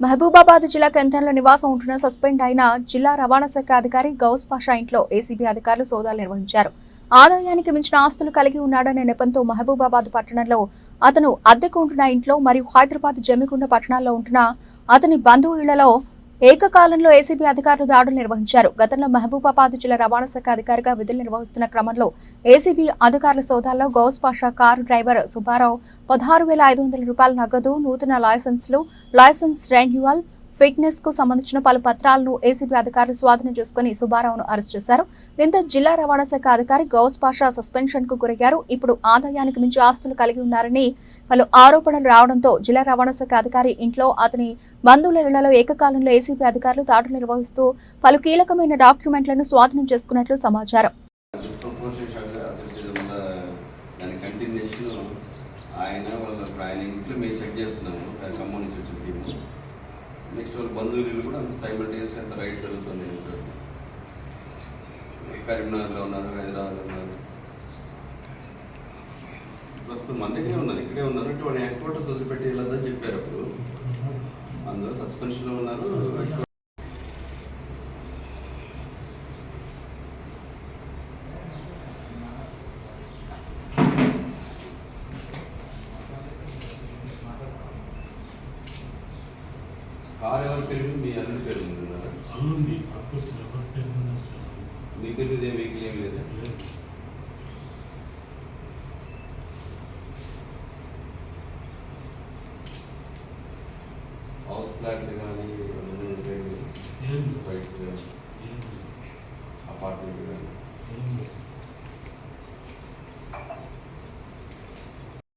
మహబూబాబాద్ జిల్లా కేంద్రంలో నివాసం ఉంటున్న సస్పెండ్ అయిన జిల్లా రవాణా శాఖ అధికారి గౌస్ పాషా ఇంట్లో ఏసీబీ అధికారులు సోదాలు నిర్వహించారు. ఆదాయానికి మించిన ఆస్తులు కలిగి ఉన్నాడనే నెపంతో మహబూబాబాద్ పట్టణంలో అతను అద్దెకు ఉంటున్న ఇంట్లో మరియు హైదరాబాద్ జమ్మికుండ పట్టణాల్లో ఉంటున్న అతని బంధువు ఇళ్ళలో ఏకకాలంలో ఏసీబీ అధికారులు దాడులు నిర్వహించారు. గతంలో మహబూబాబాద్ జిల్లా రవాణా శాఖ అధికారిగా విధులు నిర్వహిస్తున్న క్రమంలో ఏసీబీ అధికారుల సోదాల్లో గౌస్ పాషా కారు డ్రైవర్ సుబ్బారావు పదహారు వేల ఐదు వందల రూపాయల నగదు నూతన లైసెన్స్లు లైసెన్స్ రెన్యువల్ ఫిట్నెస్కు సంబంధించిన పలు పత్రాలను ఏసీబీ అధికారులు స్వాధీనం చేసుకుని సుబ్బారావును అరెస్ట్ చేశారు. దీంతో జిల్లా రవాణా శాఖ అధికారి గౌస్ పాషా సస్పెన్షన్కు గురయ్యారు. ఇప్పుడు ఆదాయానికి మించి ఆస్తులు కలిగి ఉన్నారని పలు ఆరోపణలు రావడంతో జిల్లా రవాణా శాఖ అధికారి ఇంట్లో అతని బంధువుల ఇళ్ళలో ఏకకాలంలో ఏసీబీ అధికారులు దాడులు నిర్వహిస్తూ పలు కీలకమైన డాక్యుమెంట్లను స్వాధీనం చేసుకున్నట్లు సమాచారం. ఆయన వాళ్ళ ఆయన ఇంట్లో మేము చెక్ చేస్తున్నాము. దాని ఖమ్మం నుంచి వచ్చిన టీము. నెక్స్ట్ వాళ్ళ బంధువులు కూడా అంత సైమల్టేనియస్ అంత రైడ్స్ జరుగుతుంది ఈ కరీంనగర్లో ఉన్నారు హైదరాబాద్లో ఉన్నారు. ప్రస్తుతం మన దగ్గరే ఉన్నారు ఇక్కడే ఉన్నారు అంటే వాళ్ళు హెడ్ క్వార్టర్స్ వదిలిపెట్టి చెప్పారు అప్పుడు. అందరూ సస్పెన్షన్లో ఉన్నారు కార్ ఎవరి పేరు మీద? మీ అల్లుడి పేరు మీద ఉన్నదా? అల్లుంది అప్పుడు వచ్చిన ఎవరి పేరు మీద వచ్చిన మీకు తెలియదు ఏ వెహికల్ ఏం లేదా లేదు. హౌస్ ప్లాట్లు కానీ ఏం సైట్స్ కానీ ఏం అపార్ట్మెంట్ కానీ ఏం లేదు.